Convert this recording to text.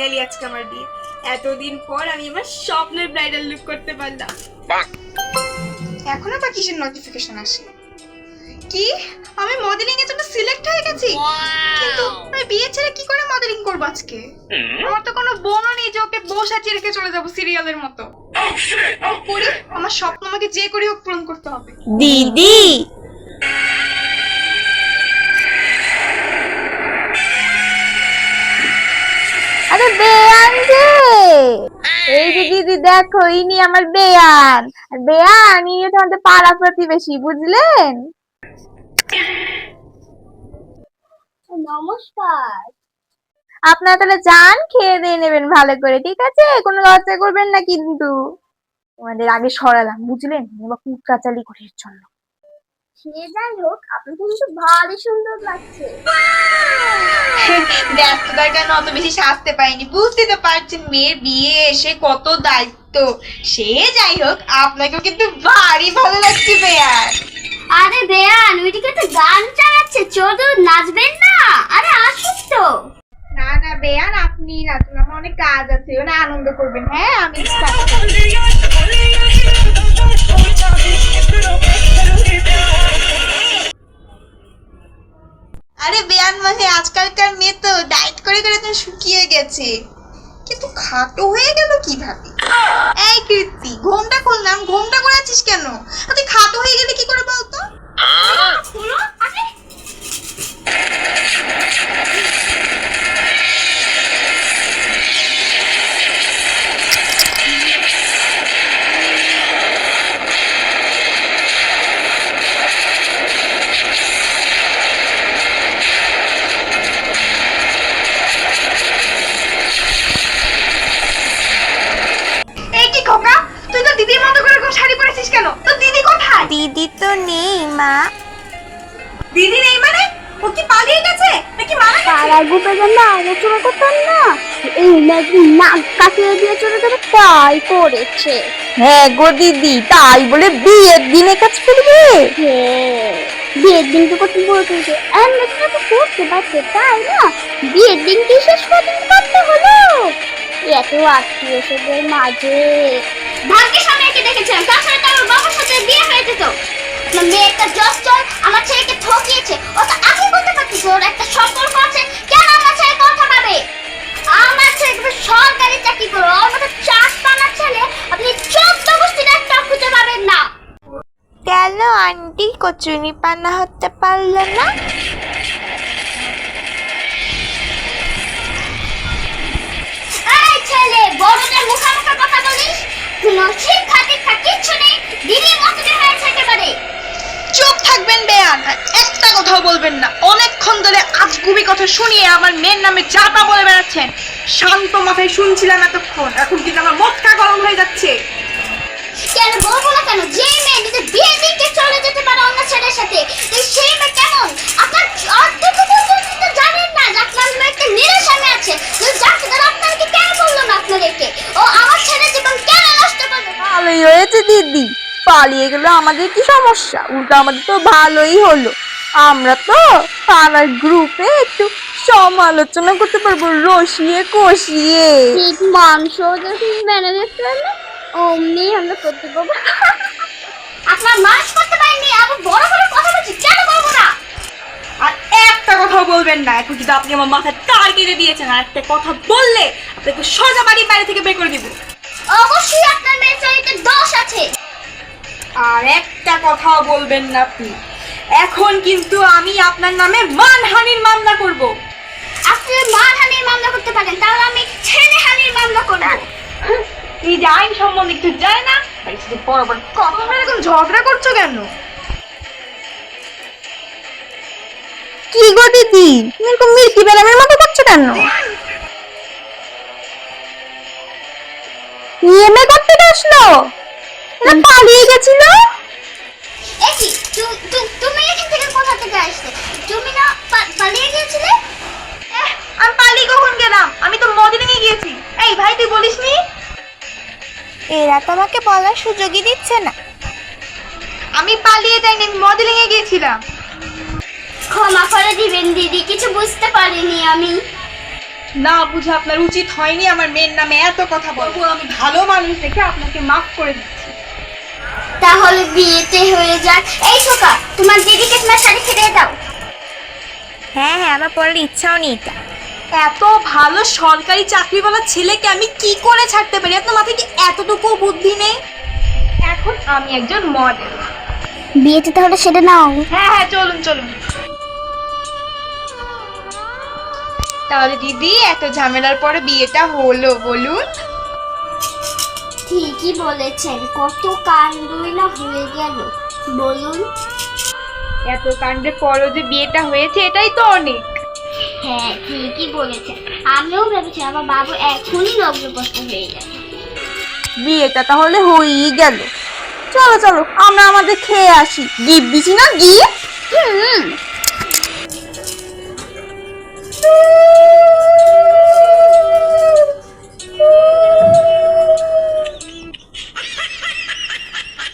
Finally আজকে আমার বিয়ে। এতদিন পর আমি আমার স্বপ্নের ব্রাইডাল লুক করতে পারলাম। এখনও বা কিসের নোটিফিকেশন আসে? কি? আমি মডেলিং এর জন্য সিলেক্ট হয়ে গেছি? কিন্তু আমি বিয়ে ছেড়ে কি করে মডেলিং করব আজকে? আমার তো কোনো বোনও নেই যে ওকে সাজিয়ে রেখে চলে যাব সিরিয়ালের মতো। করি আমার স্বপ্ন আমাকে যে করে হোক পূরণ করতে হবে। দিদি! আরে বেয়ান যে। এই যে দিদি দেখো ইনি আমার বেয়ান। আর বেয়ান ইনি আমাদের পাড়া প্রতিবেশী বুঝলেন? নমস্কার। আপনারা তাহলে যান খেয়ে দিয়ে নেবেন ভালো করে ঠিক আছে? কোনো লজ্জা করবেন না কিন্তু। তোমাদের আগে সরালাম বুঝলেন? বা কুটকাচালি করে জন্য। সে যাই হোক আপনাকে কিন্তু ভারী সুন্দর লাগছে। ব্যস্ততার কারণে অত বেশি সাজতে পারিনি। বুঝতে তো পারছেন মেয়ের বিয়ে এসে কত দায়িত্ব। সে যাই হোক আপনাকেও কিন্তু ভারী ভালো লাগছে বেয়ার। আরে বেয়ান ওইদিকে তো গান চালাচ্ছে চলো নাচবেন না। আরে আসুন তো। না না বেয়ান আপনি নাচুন আমার অনেক কাজ আছে ওরা আনন্দ করবেন। হ্যাঁ আমি আজকালকার মেয়ে তো ডায়েট করে করে তো শুকিয়ে গেছে। কিন্তু খাটো হয়ে গেল কীভাবে? দিদি তো নেই মা। দিদি নেই মানে? ও কি পালিয়ে গেছে? নাকি মারা গেছে? পাড়া গ্রুপে জন্য আলোচনা করতাম না। এই নাকি নাক কাটিয়ে দিয়ে চলে যাবে তাই করেছে। হ্যাঁ গো দিদি তাই বলে বিয়ের দিনে কাজ করবে। হ্যাঁ বিয়ের দিন তো করতে বলতেছে আমরা তো করতে পারছে তাই না? বিয়ের দিনটি শেষ পর্যন্ত করতে হলো? এত আত্মীয় স্বজনের মাঝে। ভাগ্যের সামনে একে দেখেছিলাম তাছাড়া তো আমার বিয়ে হয়ে যেত আমার মেয়েটা জস্টর আমার ছেলেকে ঠকিয়েছে। ও তো আগে বলতে পারতিস ওর একটা সম্পর্ক আছে কেন আমার ছেলে কথা পাবে? আমার ছেলে সরকারি চাকরি করো ওর মতো চাষ পানার ছেলে আপনি চোদ্দ গোষ্ঠীর একটা খুঁজে পাবেন না। কেন আন্টি কচুরি পানা হতে পারল না? এই ছেলে বড়দের মুখোমুখি কথা বলিস? কোনো শিক্ষা দীক্ষা কিচ্ছু নেই দিদির মতো হয়েছে একেবারে। চুপ থাকবেন বেয়ান। আর একটা কথাও বলবেন না। অনেকক্ষণ ধরে আজগুবি কথা শুনিয়ে আমার মেয়ের নামে যাতা বলে বেড়াচ্ছেন। শান্ত মাথায় শুনছিলাম এতক্ষণ। এখন কিন্তু আমার মটকা গরম হয়ে যাচ্ছে। কেন বলব না কেন? যে মেয়ে নিজের বিয়ে দিকে চলে যেতে পারে অন্য ছেলের সাথে সেই মেয়ে কেমন? আপনার অর্ধেক তো জানেন না যে আপনার মেয়েটা নিরাশামে আছে। তো যাকে তারা আপনাকে কেন বলল না আপনাদেরকে? ও আমার ছেলে জীবন কেন নষ্ট করবে ভালোই হয়েছে দিদি। পালিয়ে গেলে আমাদের কি সমস্যা? উল্টো আমাদের তো ভালোই হলো। আমরা তো পাড়ার গ্রুপে একটু সমালোচনা করতে পারব রসিয়ে কষিয়ে। মাংস যখন মেনে নিতে অমনি আমরা করতে পারব। আপনার মানুষ করতে পারেননি আবার বড় বড় কথা বলছি কেন বলব না? আর একটা কথাও বলবেন না এখন কিন্তু আপনি আমার মাথায় তার কেটে দিয়েছেন আর একটা কথা বললে আপনাকে সোজা বাড়ি বাইরে থেকে বের করে দিব। অবশ্যই আপনার মেয়ের চরিত্রে দোষ আছে। আর একটা কথাও বলবেন না আপনি। এখন কিন্তু আমি আপনার নামে মানহানির মামলা করব। আপনি মানহানির মামলা করতে পারেন তাহলে আমি ছেলেহানির মামলা করব। এই যে আইন সম্বন্ধে কিছু জানে না বড় বড় কথা ঝগড়া করছ কেন? কি গো দিদি? তুমি এরকম মিল্কি বেলামের মতো করছ কেন? ইএমএ করতে আসলো এরা পালিয়ে গেছিল। একি তুমি এখান থেকে কোথা থেকে আসলে? তুমি না পালিয়ে গিয়েছিলে? আমি পালিয়ে কখন গেলাম? আমি তো মদিনে গিয়েছি। এই ভাই তুই বলিসনি এরা তো আমাকে বলার সুযোগই দিচ্ছে না। আমি পালিয়ে যাইনি আমি মডেলিং এ গিয়েছিলাম। ক্ষমা করে দিবেন দিদি কিছু বুঝতে পারিনি আমি। না বুঝে আপনার উচিত হয়নি আমার মেয়ের নামে এত কথা বলব আমি ভালো মানুষ দেখে আপনাকে মাফ করে দিচ্ছি। তাহলে বিয়েতে হয়ে যাক। এই সোকা তোমার দিদিকে তোমার শাড়ি ফিরিয়ে দাও। হ্যাঁ হ্যাঁ আমার পড়ার ইচ্ছাও নেই এত ভালো সরকারি চাকরিওয়ালা ছেলেকে আমি কি করে ছাড়তে পারি? আপনার মাথায় কি এতটুকু বুদ্ধি নেই? এখন আমি একজন মডেল বিয়েতে তাহলে সেটা নাও। হ্যাঁ হ্যাঁ চলুন চলুন। তাহলে দিদি এত ঝামেলার পরে বিয়েটা হলো বলুন। ঠিকই বলেছেন কত কাণ্ডই না হয়ে গেল। বলুন। এত কাণ্ডের পরও যে বিয়েটা হয়েছে এটাই তো অনেক। হ্যাঁ ঠিকই বলেছেন। আমিও ভেবেছি আমার বাবু এখনই লগ্নপ্রস্ত হয়ে যাবে। বিয়েটা তাহলে হয়েই গেল। চলো চলো আমরা আমাদের খেয়ে আসি। গিফট দিছি না গিফট হুম